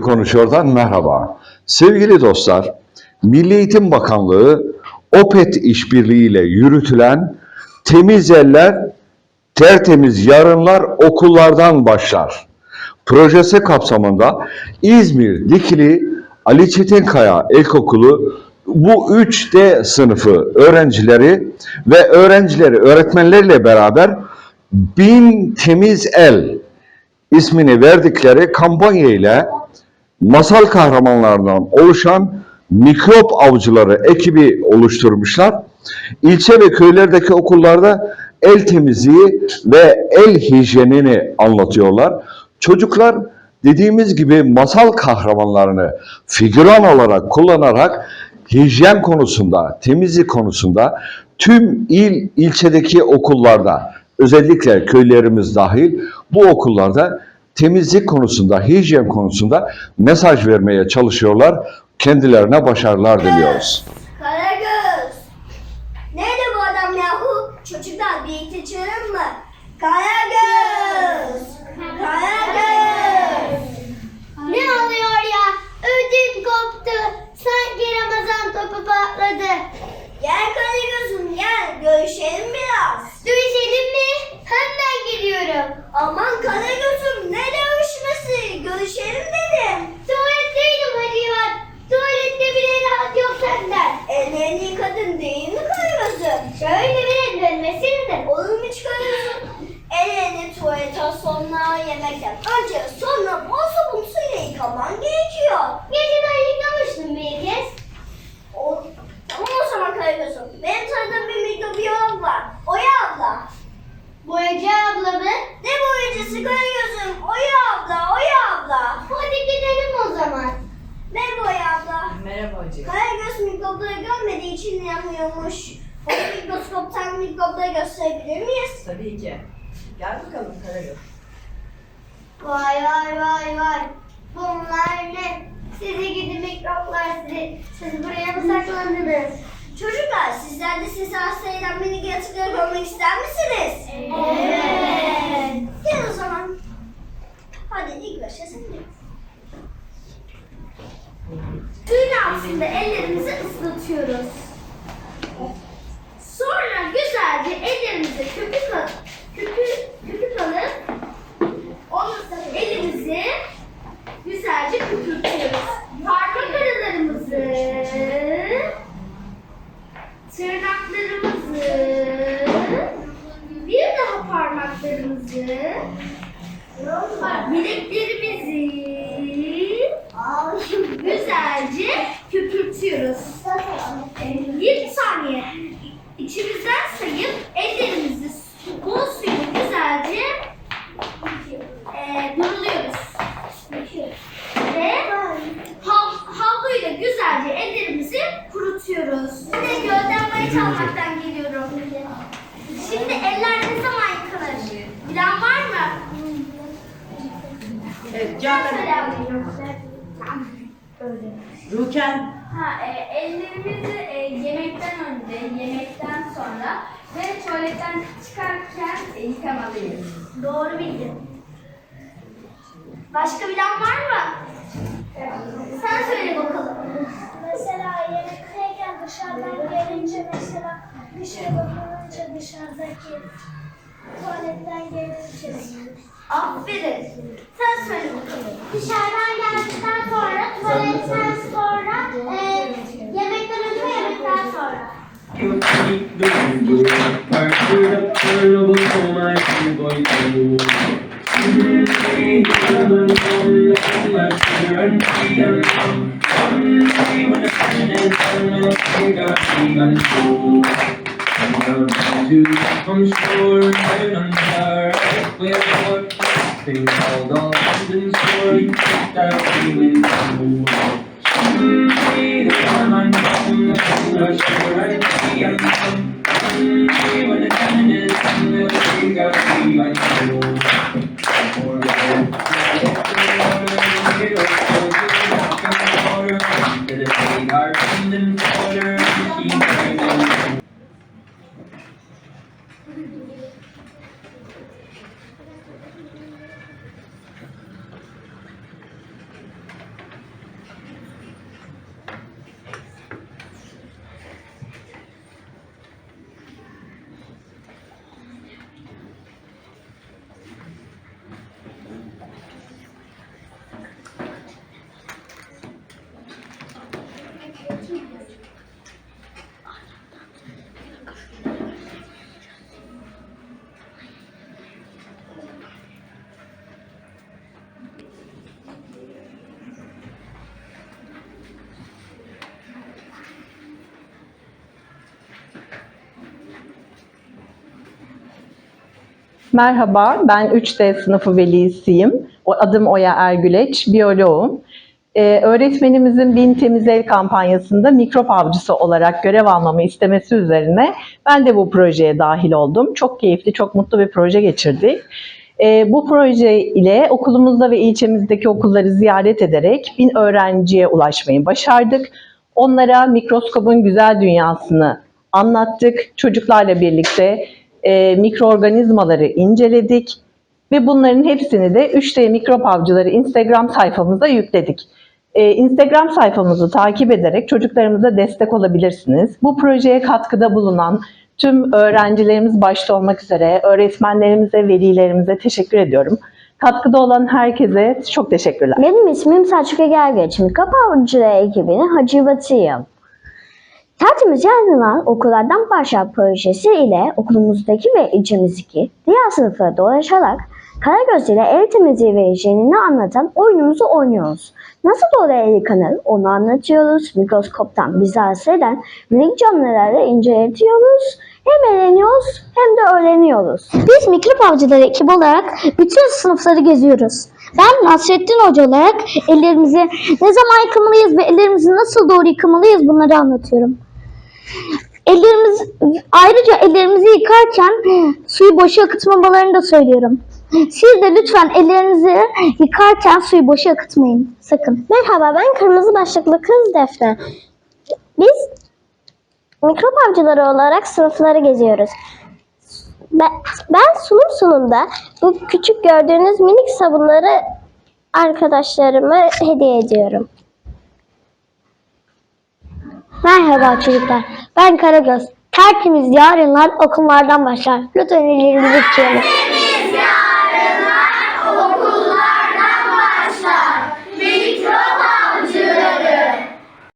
Konuşuyor'dan merhaba. Sevgili dostlar, Milli Eğitim Bakanlığı OPET işbirliğiyle yürütülen Temiz Eller, Tertemiz Yarınlar okullardan başlar. Projesi kapsamında İzmir Dikili Ali Çetinkaya İlkokulu bu 3D sınıfı öğrencileri ve öğrencileri öğretmenleriyle beraber Bin Temiz El ismini verdikleri kampanya ile masal kahramanlarından oluşan mikrop avcıları ekibi oluşturmuşlar. İlçe ve köylerdeki okullarda el temizliği ve el hijyenini anlatıyorlar. Çocuklar dediğimiz gibi masal kahramanlarını figüran olarak kullanarak hijyen konusunda, temizlik konusunda tüm il ilçedeki okullarda özellikle köylerimiz dahil bu okullarda temizlik konusunda, hijyen konusunda mesaj vermeye çalışıyorlar. Kendilerine başarılar diliyoruz. Karagöz. Nerede bu adam yahu? Çocuklar birlikte çığırın mı? Karagöz. Yemekten önce sonra bol sabun suyla yıkaman gerekiyor. Geçen ay yıkamıştım bir kez. O, tamam o zaman Karagöz'üm. Benim tanıdığım bir mikrobiyolog var. Oya abla. Boyacı abla mı? Ne boyacısı Karagöz'üm? Oya abla, Oya abla. Hadi gidelim o zaman. Merhaba Oya abla. Merhaba hocam. Karagöz mikropları görmediği için yanmıyormuş. O mikroskoptan mikropları gösterebilir miyiz? Tabii ki. Gel bakalım Karagöz. Vay vay vay vay. Bunlar ne? Sizi gidi mikroplar sizi. Siz buraya mı saklandınız? Çocuklar sizler de sizi hasta minik yaratıkları görmek ister misiniz? Evet. Gel o zaman. Hadi ilk başta sen gel. Suyun altında ellerimizi ıslatıyoruz. Parmaklarımızı, bileklerimizi güzelce köpürtüyoruz. Bir saniye içimizden sayıp ellerimizi su- bol suyla güzelce e, duruluyoruz. Ve hav, havluyla güzelce ellerimizi kurutuyoruz. Şimdi gölden bayı çalmaktan geliyorum. Şimdi eller ne zaman yıkanır? Bilen var mı? Evet Ben Cafer. Ruken. Ha, e, ellerimizi e, yemekten önce, yemekten sonra ve tuvaletten çıkarken e, yıkamalıyız. Doğru bildin. Başka bilen var mı? Sen söyle bakalım. Mesela yemekteyken dışarıdan gelince mesela bir şey dokununca dışarıdaki tuvaletten gelince Aferin. Sen söyle bakalım. Dışarıdan geldikten sonra tuvaletten sonra e, yemekten önce ve yemekten sonra. to come short, iron on fire, wherefore, thing called all heathen sword, that we win the war. Someday the I'm come, the sooner sure I'm come. Someday when the time Merhaba, ben 3D sınıfı velisiyim. Adım Oya Ergüleç, biyoloğum. Ee, öğretmenimizin Bin Temiz El kampanyasında mikrop avcısı olarak görev almamı istemesi üzerine ben de bu projeye dahil oldum. Çok keyifli, çok mutlu bir proje geçirdik. Ee, bu proje ile okulumuzda ve ilçemizdeki okulları ziyaret ederek bin öğrenciye ulaşmayı başardık. Onlara mikroskobun güzel dünyasını anlattık. Çocuklarla birlikte e, mikroorganizmaları inceledik ve bunların hepsini de 3D Mikrop Avcıları Instagram sayfamıza yükledik. E, Instagram sayfamızı takip ederek çocuklarımıza destek olabilirsiniz. Bu projeye katkıda bulunan tüm öğrencilerimiz başta olmak üzere öğretmenlerimize, velilerimize teşekkür ediyorum. Katkıda olan herkese çok teşekkürler. Benim ismim Selçuk Egergeç. Mikrop Avcıları ekibinin hacivatıyım. Tertemiz Yayınlar Okullardan Başlar projesi ile okulumuzdaki ve ilçemizdeki diğer sınıflara dolaşarak Karagöz ile el temizliği ve hijyenini anlatan oyunumuzu oynuyoruz. Nasıl doğru el yıkanır onu anlatıyoruz. Mikroskoptan bizi rahatsız eden minik canlıları inceletiyoruz. Hem eğleniyoruz hem de öğreniyoruz. Biz mikrop avcıları ekibi olarak bütün sınıfları geziyoruz. Ben Nasrettin Hoca olarak ellerimizi ne zaman yıkamalıyız ve ellerimizi nasıl doğru yıkamalıyız bunları anlatıyorum. Ellerimiz ayrıca ellerimizi yıkarken suyu boşa akıtmamalarını da söylüyorum. Siz de lütfen ellerinizi yıkarken suyu boşa akıtmayın. Sakın. Merhaba ben kırmızı başlıklı kız Defne. Biz mikrop avcıları olarak sınıfları geziyoruz. Ben, sunum sunumda bu küçük gördüğünüz minik sabunları arkadaşlarıma hediye ediyorum. Merhaba çocuklar. Ben Karagöz. Tertemiz yarınlar okullardan başlar. Lütfen ellerinizi yıkayalım.